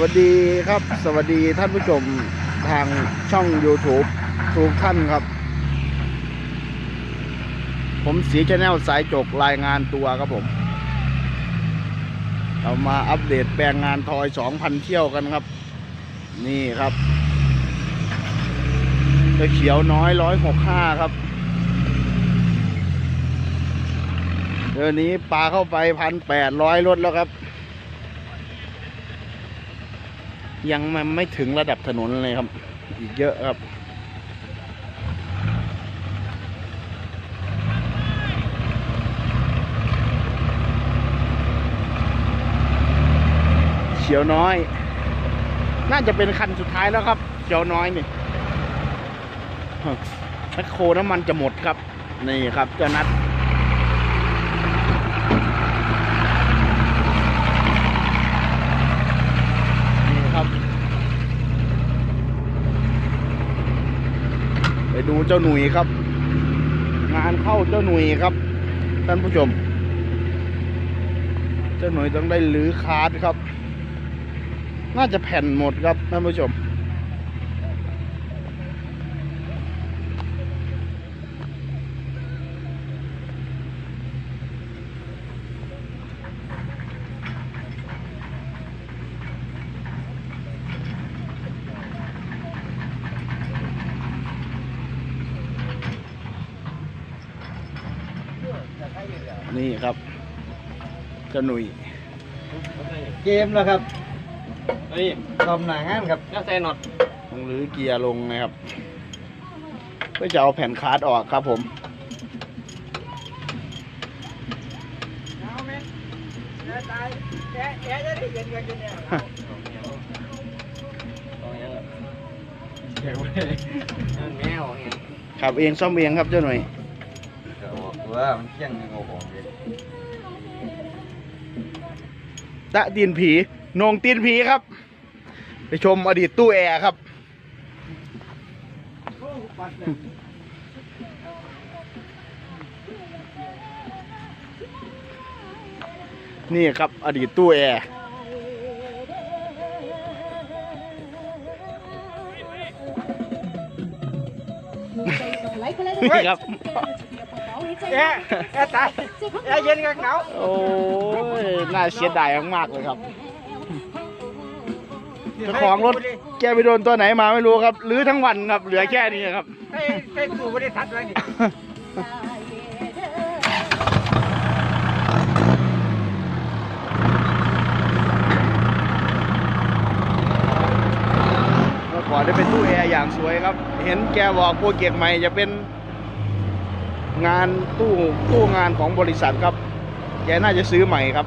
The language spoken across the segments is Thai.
วัสดีครับ สวัสดีท่านผู้ชมทางช่อง YouTube ทุกท่านครับ ผมสีชแนลสายจกรายงานตัวครับผม เรามาอัปเดตแปลงงานทอย 2,000 เที่ยวกันครับ นี่ครับตะเขียวน้อย 165 ครับเดือนนี้ปลาเข้าไปพันแปดร้อยรถแล้วครับ ยังมันไม่ถึงระดับถนนเลยครับ อีกเยอะครับเขียวน้อย น่าจะเป็นคันสุดท้ายแล้วครับเขียวน้อยนี่แมคโครน้ำมันจะหมดครับ นี่ครับเจ้านัด นี่ครับ ไปดู เจ้าหนุ่ยครับ งานเข้าเจ้าหนุ่ยครับ ท่านผู้ชม เจ้าหนุ่ยต้องได้หรือคาร์ดครับ น่าจะแผ่นหมดครับท่านผู้ชม นี่ครับเจ้าหนุ่ยเกมแล้วครับเฮ้ยทำหนางานครับแล้วใส่น็อตต้องรื้อเกียร์ลงนะครับเพื่อจะเอาแผ่นคาร์ดออกครับผมเดี๋ยวแมวเนี่ยขับเองซ่อมเองครับเจ้าหน่อย ว่ามันเที่ยงหนึ่งโอ้โหเลยตะตีนผีโหนงตีนผีครับ ไปชมอดีตตู้แอร์ครับ นี่ครับอดีตตู้แอร์นี่ครับ แอะแอะตายแอะเย็นกับหนาวโอ้ยน่าเสียดายมากๆเลยครับเจ้าของรถแกไปโดนตัวไหนมาไม่รู้ครับรื้อทั้งวันครับเหลือแค่นี้ครับให้ให้กูไม่ได้ทัดไว้นี่เมื่อก่อนได้เป็นตู้แอร์อย่างสวยครับ เห็นแกบอกโปรเจกต์ใหม่จะเป็น งานตู้ตู้งานของบริษัทครับ แกน่าจะซื้อใหม่ครับ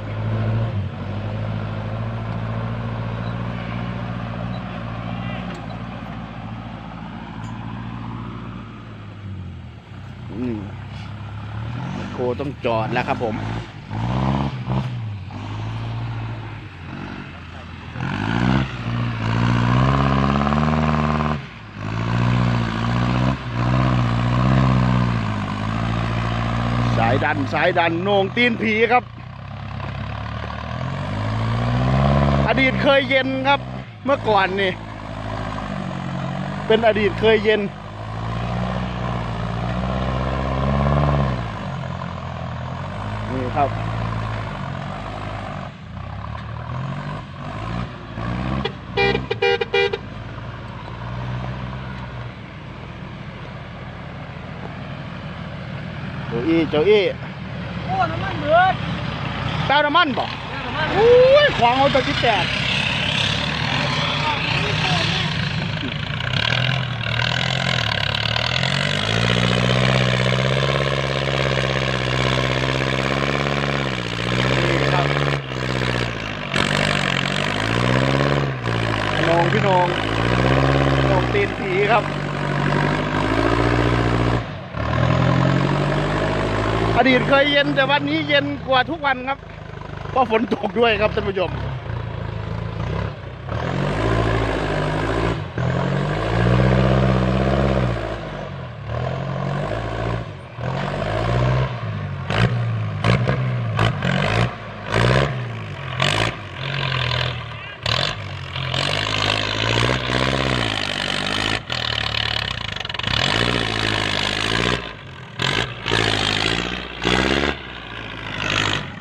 อืมโคต้องจอดแล้วครับผมายดันสายดันโหนงตีนผีครับ อดีตเคยเย็นครับ เมื่อก่อนนี่ เป็นอดีตเคยเย็น นี่ครับ จ้าอี้เจ้าอี้โอ้น้ำมันเดือดเต้าน้ำมันบอกน้ำมันอุ้ยขวางเอาตัวที่แตกนี่ครับพี่นงพี่นงพี่นงตีนผีครับ อดีตเคยเย็นแต่วันนี้เย็นกว่าทุกวันครับเพราะฝนตกด้วยครับท่านผู้ชม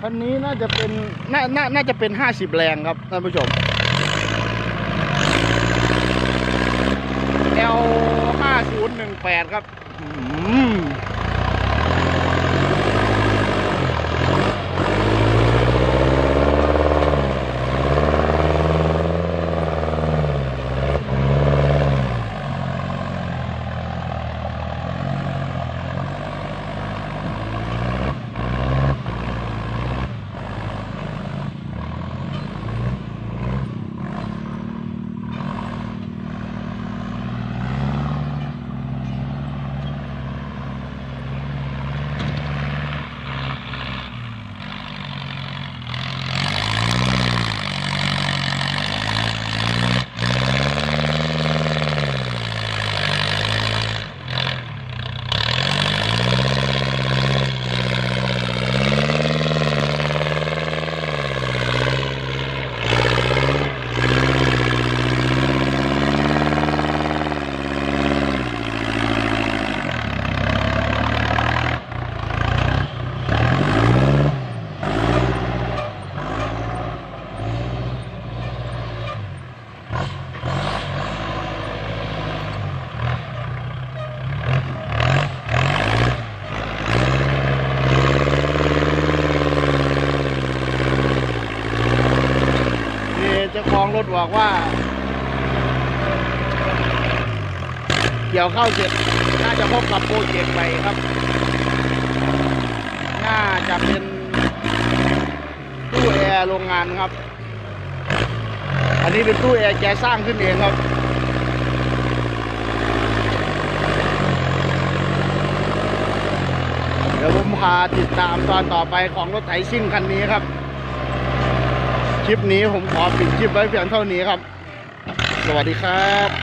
คันนี้น่าจะเป็นน่าน่าน่าจะเป็นห้าสิบแรงครับท่านผู้ชม L ห้าศูนย์หนึ่งแปดครับอืมนี่ เจ้าของรถบอกว่า เกี่ยวเข้าเสร็จน่าจะพบกับโปรเจกต์ใหม่ครับ น่าจะเป็นตู้แอร์โรงงานครับ อันนี้เป็นตู้แอร์แกสร้างขึ้นเองครับเดี๋ยวผมพาติดตามตอนต่อไปของรถไถซิ่งคันนี้ครับ คลิปนี้ผมขอปิดคลิปไว้เพียงเท่านี้ครับ สวัสดีครับ